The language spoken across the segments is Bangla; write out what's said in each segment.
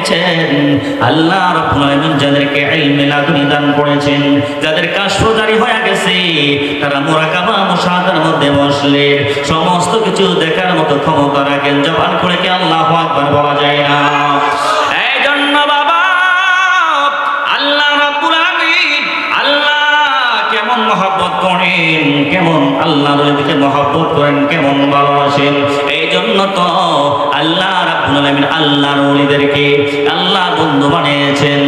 দিয়েছেন আল্লাহ রাব্বুল আলামিন যাদেরকে ইলমে লাদুনি দান করেছেন, যাদের কাশফ হয়ে গেছে, তারা মুরাকাবা মুশাহাদার মধ্যে বসলে সমস্ত কিছু দেখার মতো ক্ষমতা রাখেন। জবান করে কি আল্লাহু আকবার বলা যায় না? মহব্বত কেমন আল্লাহ নবীকে মহব্বত করেন, কেমন ভালোবাসেন, এই জন্য তো আল্লাহ রাব্বুল আলামিন আল্লাহ নবীদেরকে আল্লাহ বন্ধু বানিয়েছেন।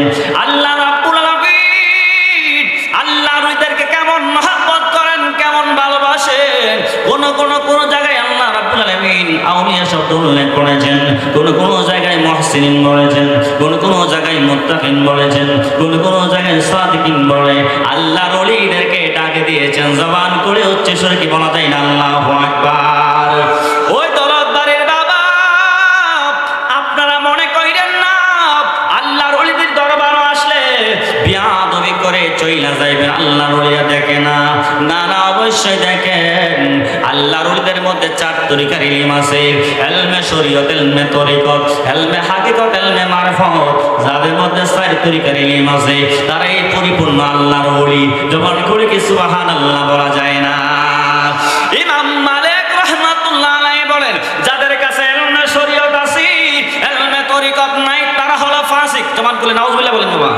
আল্লাহ রাব্বুল আলামিন আল্লাহ নবীদেরকে কেমন মহব্বত করেন, কেমন ভালোবাসেন। কোন কোন কোন জায়গায় আল্লাহ রাব্বুল আলামিন আউলিয়া শব্দ উল্লেখ করেছেন। কোন কোন জায়গায় মুহসিনিন বলেছেন। কোন কোন জায়গায় মুত্তাকিন বলেছেন। কোন কোন জায়গায় সাদিকিন বলে। আল্লাহ ওলিদেরকে ডাকে দিয়েছেন। জবান করে উচ্চ স্বরে কি বলা যায় না? আল্লাহু আকবার। চইলা যাইবেন আল্লাহর ওলিয়া দেখে না। না না, অবশ্যই দেখেন। আল্লাহর ওলিদের মধ্যে চার তরিকার ইলম আছে। এলমে শরীয়ত, এলমে তরিকত, এলমে হাকিকত, এলমে মারফত। যাদের মধ্যে চার তরিকার ইলম আছে, তারা এই পরিপূর্ণ আল্লাহর ওলি। জবান করে কি সুবহানাল্লাহ বলা যায় না? ইমাম মালিক রহমাতুল্লাহ কাছে তারা হলো ফাসিক। জবান করে নাউজুবিল্লাহ বলেন বাবা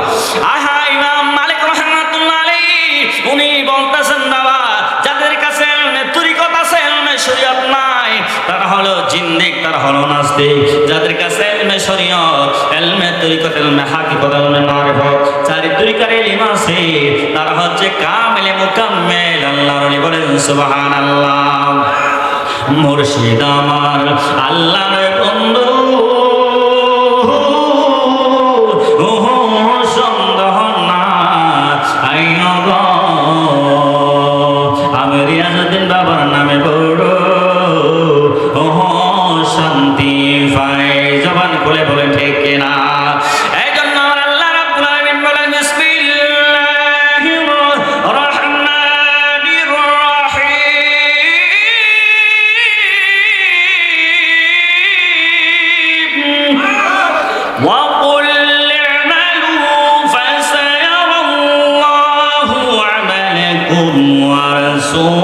আহা, ইমাম মালিক হলো জিন্দিক তারা হলো নাস্তিক যাদের কাছে এলমে শরীয়ত, এলমে তরিকত, এলমে হাকিকত, এলমে মারিফত, চারি তরিকার ইলম আছে, তারা হচ্ছে কামেলে মুকাম্মেল, আল্লাহর ওলি বলেন, সুবহানাল্লাহ। মুর্শিদ আমার আল্লাহর বন্ধু। আমি রিয়াজুদ্দিন বাবার নামে বড় su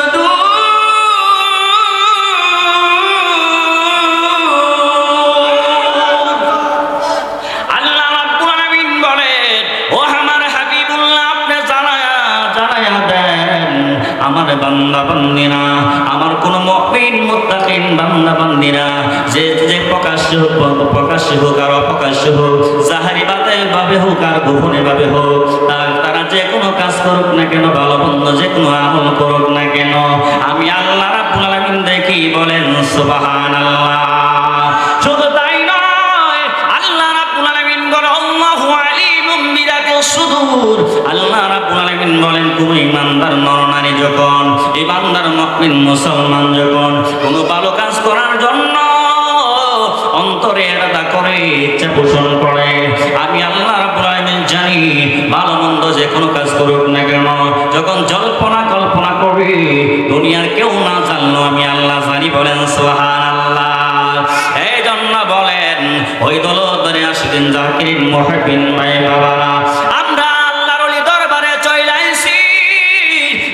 প্রকাশ্য হোক প্রকাশ্য হোক, আর অপ্রকাশ্য হোক জাহারি বাতিল ভাবে হোক, আর গোপনে ভাবে হোক, তারা যে কোনো কাজ করুক না কেন ভালো মন্দ যে কোনো আমল করুক না কেন, আমি আল্লাহ রাব্বুল আলামিন দেখি বলেন, সুবহানাল্লাহ। শুধু তাই নয়, আল্লাহ রাব্বুল আলামিন বলে, আল্লাহু আলিমুম বিদাতিস আল্লাহ রাব্বুল বলেন কোন ইমানদার নরনারী যখন, ইমানদার মুমিন মুসলমান যখন, কোন ভালো পোষণ করে, আমি আল্লাহ রাব্বুল আলামিন জানি ভালো মন্দ যে কোনো কাজ করুক না কেন। যখন জল্পনা কল্পনা করবে দুনিয়ার কেউ না জানলো আমি আল্লাহ জানি বলেন সুবহানাল্লাহ। এই জন্য বলেন, ওই দলদরে আসলেন জাকিরিন মহাবিন বাবারা। আমরা আল্লাহর দরবারে চলে আইছি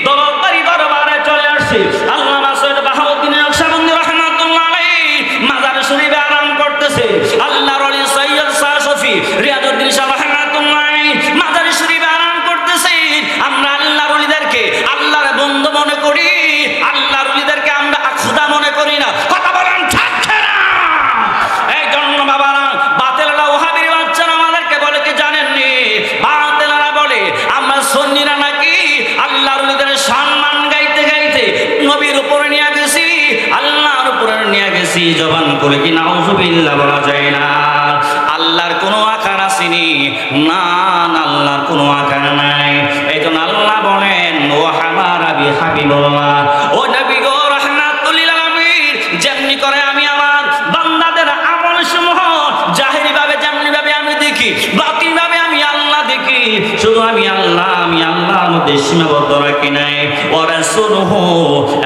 দলদারি দরবারে চলে আসছি। আল্লাহ গেছি জবান করে কি নাউজুবিল্লাহ বলা যায় না? আল্লাহর কোনো আকার আসেনি। না, আল্লাহর কোনো আকার নাই। এই জন্য আল্লাহ বলেন, ও হামার আবি হাবিবুল্লাহ, ও গো রহমাতুল্লিল যেমনি করে আমি আমার বান্দাদের আমল সমূহ জাহেরি ভাবে যেমনি ভাবে আমি দেখি বাকি ভাবে আমি আল্লাহ দেখি, শুধু আমি আল্লাহ, আমি আল্লাহর মধ্যে সীমাবদ্ধ রাখি নাই। ও রাসূল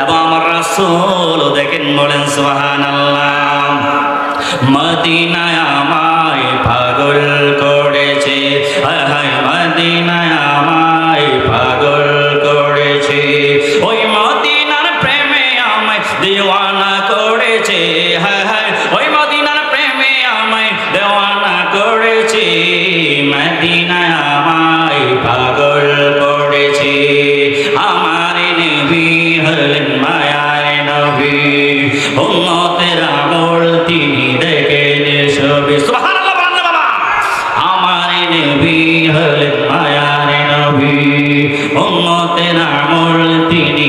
এবং রাসূল দেখেন বলেন, সুবহানাল্লাহ। মদিনায় আমায় পাগল করেছে। হায় মদিনায় আমায় পাগল করেছে। ওই মদিনার প্রেমে আমায় দিওয়ানা করেছে। আমল তিনি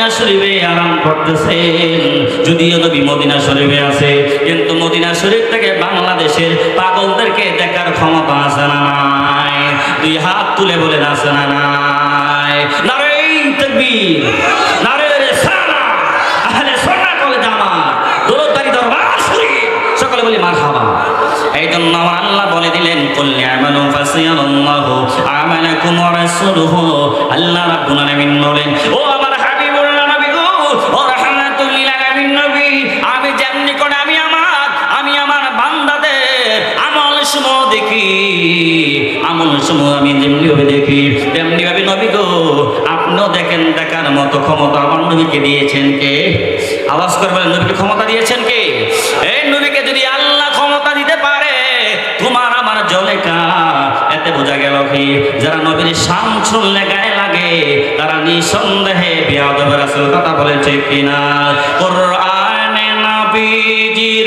মদিনা শরীফে আরাম করতেছেন। যদিও নবী মদিনা শরীফে আছে, কিন্তু মদিনা শরীফ থেকে বাংলাদেশের পাগলদেরকে দেখার ক্ষমতা আছে না নাই। দুই হাত তুলে বলেন আছে না নাই। নারে নারে আহলে সুন্নাহ ওয়াল জামাত দরবার শরীফ। সকলে বলি মারহাবা। এই আল্লাহ বলে দিলেন কুল্লি আমালু আমালাকুম ওয়া রাসূলুহু। আল্লাহ রাব্বুল আলামিন বলেন, ও আমল সমূহ আমি যেমনি ভাবে দেখি, তেমনি ভাবে নবী গো, আপনিও দেখেন দেখার মতো ক্ষমতা আমার নবীকে দিয়েছেন কে? আওয়াজ করে বলেন, নবীকে ক্ষমতা দিয়েছেন কে? এই নবীকে যদি আল্লাহ ক্ষমতা দিতে পারে, তোমার আমার জলে কা এতে বোঝা গেল কি, যারা নবীর শান শুনলে গায়ে লাগে, তারা নিঃসন্দেহে বিয়াদব রাসূল। কথা বলেছে কিনা? কোরআনে নবীজির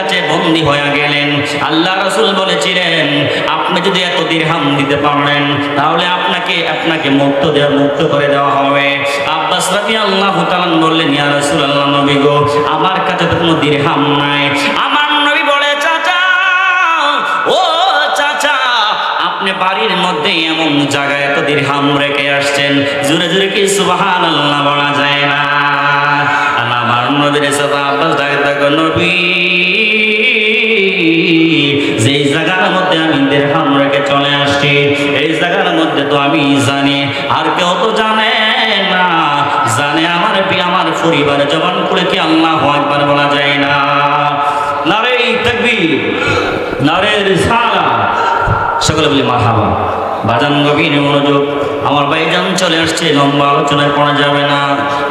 বন্দী হয়ে গেলেন। আল্লাহ রাসূল বলেছিলেন, আপনি যদি এত দিরহাম দিতে পারেন তাহলে আপনাকে আপনাকে মুক্ত দেওয়া মুক্ত করে দেওয়া হবে। আব্বাস তাআলা বললেন, ইয়া রাসূলুল্লাহ নবী গো, আমার কাছে তো কোনো নাই। আমার নবী বলে, চাচা, ও চাচা, আপনি বাড়ির মধ্যে এমন জায়গায় এত দিরহাম রেখে আসছেন, জোরে জোরে কি সুবাহান আল্লাহ বলা যায় না? নবীর সাথে আব্বাস ডাকে থাকো নবী, যেই জায়গার মধ্যে আমি দেড়হাম রেখে চলে আসছি, এই জায়গার মধ্যে তো আমি জানি, আর কেউ তো জানে না, জানে আমার আমার পরিবারে জবান করে কি আল্লাহ একবার বলা যায় না? নারে তাকবীর, নারে রিসালা, সকলে বলি মারহাবা। বাজান মনোযোগ। আমার ভাইজান চলে আসছে, লম্বা আলোচনায় পড়া যাবে না।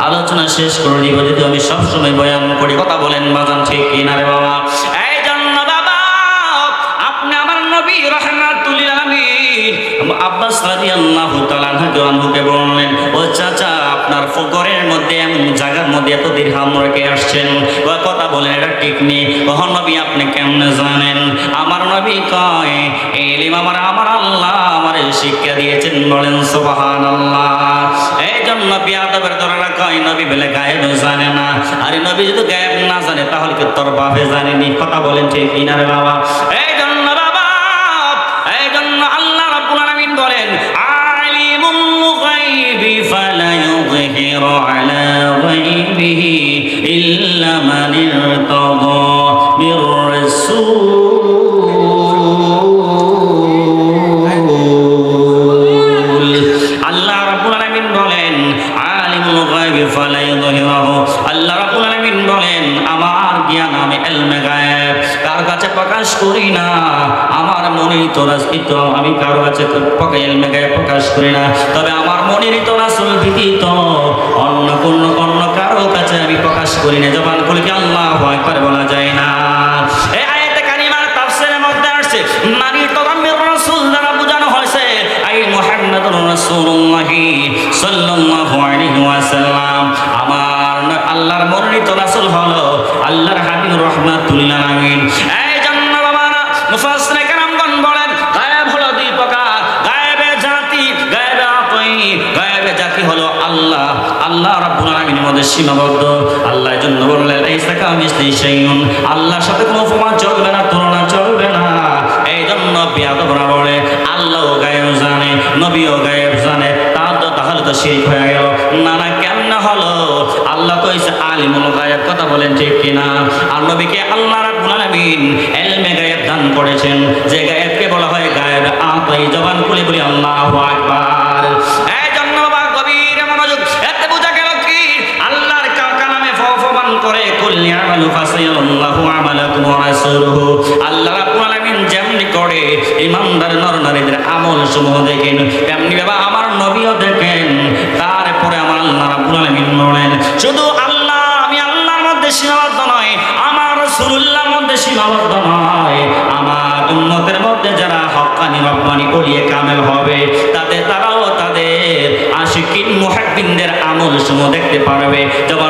আলোচনা শেষ করে দিব যদি আমি সবসময় বয়ান করি, কথা বলেন বাজান, ঠিক কিনা রে বাবা? এই জন্য বাবা, আপনি আমার নবী আলামিন। আব্বাস রাদিয়াল্লাহু তাআলা বললেন, ও চাচা, আপনার ফকরের মধ্যে, এমন জায়গার মধ্যে এত দিরহাম রেখে আসছেন? ও কথা বলেন, এটা ঠিক নেই। ওহ নবী আপনি কেমনে জানেন? আমার নবী কয় এলিম আমার আমার আল্লাহ আমার শিক্ষা দিয়েছেন। বলেন, সুবহানাল্লাহ। এই জন্য বিয়াদবের ধরে কয় নবী বলে গায়েব জানে না। আরে নবী যদি গায়েব না জানে, তাহলে কি তোর বাপে জানেনি। কথা বলেন ঠিক কিনা রে বাবা? এই জন্য বাবা, এই জন্য আল্লাহ রাব্বুল আলামিন বলেন, আলিমুল গায়বি ফালা ইউযহিরু আলা গায়বিহি ইল্লা মান ইরতাদা মনিত রাসিত আমি কারও কাছে পকাইল মেঘায় প্রকাশ করি না। তবে আমার মনিত মধ্যে সীমাবদ্ধ। আল্লাহ জন্য বললেন, এই সাকা মিস্তি শাইউন, আল্লাহর সাথে কোনো উপমা চলবে না, তুলনা চলবে না। এই জন্য বিয়াদবরা বলে আল্লাহও গায়েব জানে নবীও গায়েব জানে, তা তো তাহলে তো শিরক হয়ে গেল। না না কেমন হলো? আল্লাহ তো হইছে আলিমুল গায়েব কথা বলেন, ঠিক কিনা? আর নবীকে আল্লাহ রাব্বুল আলামিন ইলমে গায়েব দান করেছেন। যে গায়েবকে বলা হয় গায়েব আতাই জবান খুলে বলি, আল্লাহু আকবার এই জন্য বাবা গভীর মনোযোগ এতে বোঝা গেল কি আল্লাহর কা- কালামে ফফমান করে আমালু ফাসায়াল্লাহু আমালাকুম ওয়া রাসূলুহু। আল্লাহ রাব্বুল আলামিন যেমনি করে ইমানদার নরনারীদের আমল সমূহ দেখেন, তেমনি বাবা আমার নবীও দেখেন। তারপরে আমার আল্লাহ রাব্বুল আলামিন বলেন, শুধু আল্লাহ, আমি আল্লাহর মধ্যে সীমাবদ্ধ নয়, আমার রাসূলুল্লাহর মধ্যে সীমাবদ্ধ নয়। আমার উম্মতের মধ্যে যারা হক্কানি রব্বানি করিয়ে কামেল হবে, তাতে তারাও তাদের আশিকিন মুহাব্বিনদের আমল সমূহ দেখতে পারবে। জবান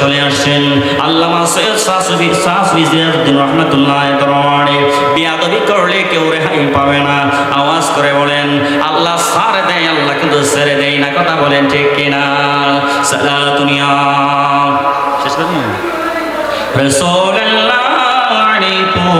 চলে আসছেন আল্লামা সৈয়দ সাসফি সাসফি জিয়াউদ্দিন রহমতুল্লাহ দরবারে। বিয়াদবি করলে কেউ রেহাই পাবে না। আওয়াজ করে বলেন, আল্লাহ সার দেয়, আল্লাহ কিন্তু ছেড়ে দেয় না। কথা বলেন ঠিক কিনা? সালা দুনিয়া শেষ করি رسول الله عليكم